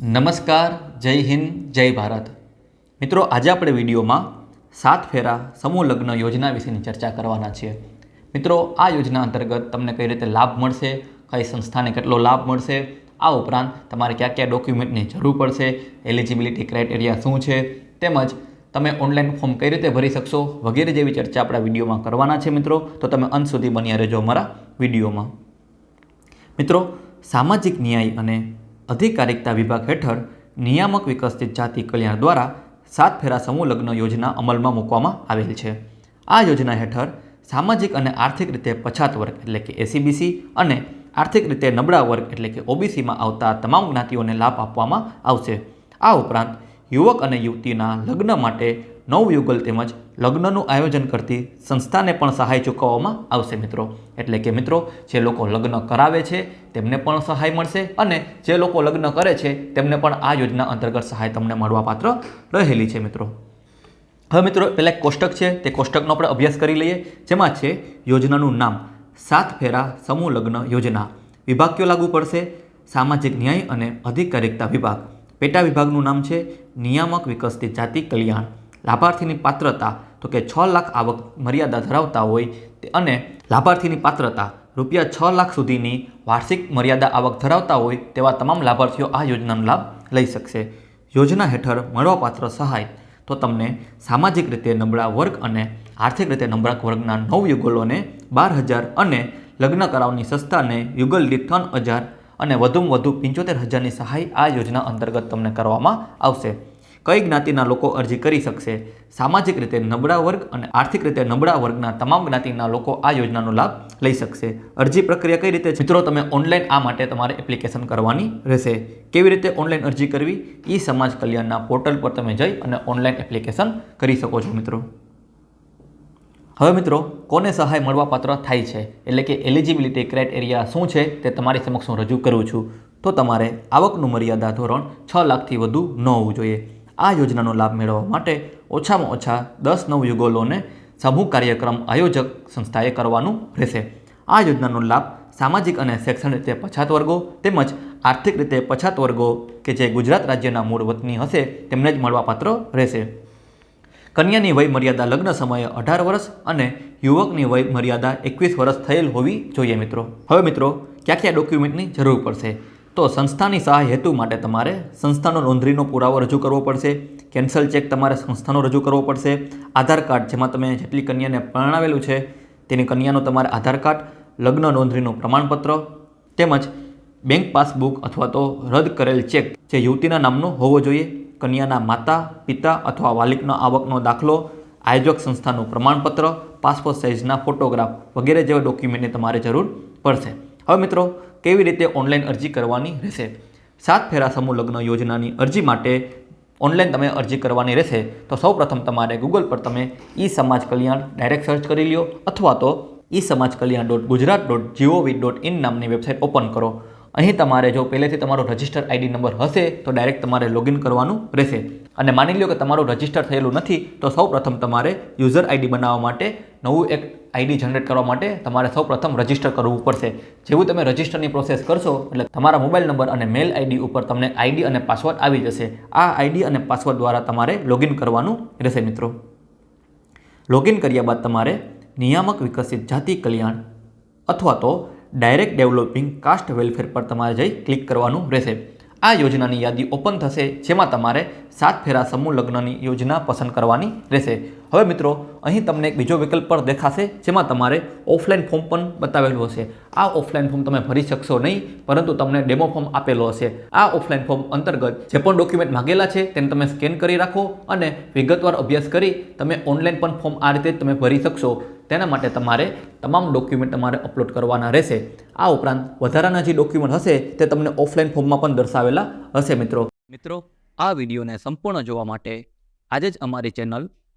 નમસ્કાર, જય હિન્દ, જય ભારત. મિત્રો, આજે આપણે વિડીયોમાં સાત ફેરા સમૂહ લગ્ન યોજના વિશેની ચર્ચા કરવાના છીએ. મિત્રો, આ યોજના અંતર્ગત તમને કઈ રીતે લાભ મળશે, કઈ સંસ્થાને કેટલો લાભ મળશે, આ ઉપરાંત તમારે કયા કયા ડોક્યુમેન્ટની જરૂર પડશે, એલિજિબિલિટી ક્રાઇટેરિયા શું છે, તેમજ તમે ઓનલાઈન ફોર્મ કઈ રીતે ભરી શકશો, વગેરે જેવી ચર્ચા આપણા વિડીયોમાં કરવાના છે, મિત્રો. તો તમે અંત સુધી બન્યા રહેજો અમારા વિડીયોમાં. મિત્રો, સામાજિક ન્યાય અને અધિકારિકતા વિભાગ હેઠળ નિયામક વિકસિત જાતિ કલ્યાણ દ્વારા સાત ફેરા સમૂહ લગ્ન યોજના અમલમાં મૂકવામાં આવેલ છે. આ યોજના હેઠળ સામાજિક અને આર્થિક રીતે પછાત વર્ગ એટલે કે એસીબીસી અને આર્થિક રીતે નબળા વર્ગ એટલે કે ઓબીસીમાં આવતા તમામ જ્ઞાતિઓને લાભ આપવામાં આવશે. આ ઉપરાંત યુવક અને યુવતીના લગ્ન માટે નવ યુગલ તેમજ લગ્નનું આયોજન કરતી સંસ્થાને પણ સહાય ચૂકવવામાં આવશે મિત્રો. એટલે કે મિત્રો, જે લોકો લગ્ન કરાવે છે, તેમને પણ સહાય મળશે અને જે લોકો લગ્ન કરે છે, તેમને પણ આ યોજના અંતર્ગત સહાય તમને મળવાપાત્ર રહેલી છે મિત્રો. હવે મિત્રો, પહેલાં એક કોષ્ટક છે, તે કોષ્ટકનો આપણે અભ્યાસ કરી લઈએ. જેમાં છે, યોજનાનું નામ સાત ફેરા સમૂહ લગ્ન યોજના. વિભાગ કયો લાગુ પડશે, સામાજિક ન્યાય અને અધિકારિકતા વિભાગ. પેટા વિભાગનું નામ છે, નિયામક વિકસતી જાતિ કલ્યાણ. લાભાર્થીની પાત્રતા તો કે છ લાખ આવક મર્યાદા ધરાવતા હોય અને લાભાર્થીની પાત્રતા રૂપિયા છ લાખ સુધીની વાર્ષિક મર્યાદા આવક ધરાવતા હોય તેવા તમામ લાભાર્થીઓ આ યોજનાનો લાભ લઈ શકશે. યોજના હેઠળ મળવાપાત્ર સહાય તો તમને સામાજિક રીતે નબળા વર્ગ અને આર્થિક રીતે નબળા વર્ગના નવ યુગલોને બાર હજાર અને લગ્ન કરાવની સંસ્થાને યુગલ દીઠ ત્રણ હજાર અને વધુમાં વધુ પંચોતેર હજારની સહાય આ યોજના અંતર્ગત તમને કરવામાં આવશે. કઈ જ્ઞાતિના લોકો અરજી કરી શકશે? સામાજિક રીતે નબળા વર્ગ અને આર્થિક રીતે નબળા વર્ગના તમામ જ્ઞાતિના લોકો આ યોજનાનો લાભ લઈ શકશે. અરજી પ્રક્રિયા કઈ રીતે? મિત્રો, તમે ઓનલાઈન આ માટે તમારે એપ્લિકેશન કરવાની રહેશે. કેવી રીતે ઓનલાઈન અરજી કરવી? એ સમાજ કલ્યાણના પોર્ટલ પર તમે જઈ અને ઓનલાઈન એપ્લિકેશન કરી શકો છો, મિત્રો. હવે મિત્રો, કોને સહાય મળવાપાત્ર થાય છે? એટલે કે એલિજિબિલિટી ક્રાઇટેરિયા શું છે? તે તમારી સમક્ષ હું રજૂ કરું છું. તો તમારે આવકનું મર્યાદા ધોરણ છ લાખથી વધુ ન હોવું જોઈએ. આ યોજનાનો લાભ મેળવવા માટે ઓછામાં ઓછા દસ નવ યુગલોને સમૂહ કાર્યક્રમ આયોજક સંસ્થાએ કરવાનું રહેશે. આ યોજનાનો લાભ સામાજિક અને શૈક્ષણિક રીતે પછાત વર્ગો તેમજ આર્થિક રીતે પછાત વર્ગો કે જે ગુજરાત રાજ્યના મૂળ વતની હશે તેમને જ મળવાપાત્ર રહેશે. કન્યાની વય મર્યાદા લગ્ન સમયે અઢાર વર્ષ અને યુવકની વય મર્યાદા એકવીસ વર્ષ થયેલ હોવી જોઈએ મિત્રો. હવે મિત્રો, ક્યાં ક્યાં ડોક્યુમેન્ટની જરૂર પડશે? તો સંસ્થાની સહાય હેતુ માટે તમારે સંસ્થાનો નોંધણીનો પુરાવો રજૂ કરવો પડશે, કેન્સલ ચેક તમારે સંસ્થાનો રજૂ કરવો પડશે, આધાર કાર્ડ જેમાં તમે જેટલી કન્યાને પરણાવેલું છે, તેની કન્યાનો તમારે આધાર કાર્ડ, લગ્ન નોંધણીનું પ્રમાણપત્ર તેમજ બેંક પાસબુક અથવા તો રદ કરેલ ચેક જે યુવતીના નામનો હોવો જોઈએ, કન્યાના માતા, પિતા અથવા વાલિકનો આવકનો દાખલો, આયોજક સંસ્થાનું પ્રમાણપત્ર પાસપોર્ટ સાઇઝના ફોટોગ્રાફ વગેરે જેવા ડોક્યુમેન્ટની તમારે જરૂર પડશે. હવે મિત્રો, કેવી રીતે ઓનલાઈન અરજી કરવાની રહેશે? સાત ફેરા સમૂહ લગ્ન યોજનાની અરજી માટે ઓનલાઈન તમે અરજી કરવાની રહેશે. તો સૌપ્રથમ તમારે ગૂગલ પર તમે ઈ સમાજ કલ્યાણ ડાયરેક્ટ સર્ચ કરી લ્યો, અથવા તો e Samaj Kalyan dot Gujarat dot GOV dot in નામની વેબસાઇટ ઓપન કરો. અહીં તમારે જો પહેલેથી તમારો રજિસ્ટર આઈડી નંબર હશે, તો ડાયરેક્ટ તમારે લોગિન કરવાનું રહેશે. અને માની લો કે તમારું રજિસ્ટર થયેલું નથી, તો સૌપ્રથમ તમારે યુઝર આઈડી બનાવવા માટે નવું એક આઈડી જનરેટ કરવા માટે તમારે સૌપ્રથમ રજિસ્ટર કરવું પડશે. જેવું તમે રજિસ્ટરની પ્રોસેસ કરશો, એટલે તમારા મોબાઈલ નંબર અને મેલ આઈડી ઉપર તમને આઈડી અને પાસવર્ડ આવી જશે. આ આઈડી અને પાસવર્ડ દ્વારા તમારે લોગિન કરવાનું રહેશે મિત્રો. લોગિન કર્યા બાદ તમારે નિયામક વિકસિત જાતિ કલ્યાણ અથવા તો ડાયરેક્ટ ડેવલપિંગ કાસ્ટ વેલફેર પર તમારે જઈ ક્લિક કરવાનું રહેશે. આ યોજનાની યાદી ઓપન થશે, જેમાં તમારે સાત ફેરા સમૂહ લગ્નની યોજના પસંદ કરવાની રહેશે. હવે મિત્રો, અહીં તમને એક બીજો વિકલ્પ પણ દેખાશે, જેમાં તમારે ઓફલાઈન ફોર્મ પણ બતાવેલું હશે. આ ઓફલાઈન ફોર્મ તમે ભરી શકશો નહીં, પરંતુ તમને ડેમો ફોર્મ આપેલો હશે. આ ઓફલાઈન ફોર્મ અંતર્ગત જે પણ ડોક્યુમેન્ટ માગેલા છે, તેને તમે સ્કેન કરી રાખો અને વિગતવાર અભ્યાસ કરી તમે ઓનલાઈન પણ ફોર્મ આ રીતે તમે ભરી શકશો. તેના માટે તમારે તમામ ડોક્યુમેન્ટ તમારે અપલોડ કરવાના રહેશે. આ ઉપરાંત વધારાના જે ડોક્યુમેન્ટ હશે, તે તમને ઓફલાઈન ફોર્મમાં પણ દર્શાવેલા હશે મિત્રો. મિત્રો, આ વિડીયોને સંપૂર્ણ જોવા માટે આજે જ અમારી channel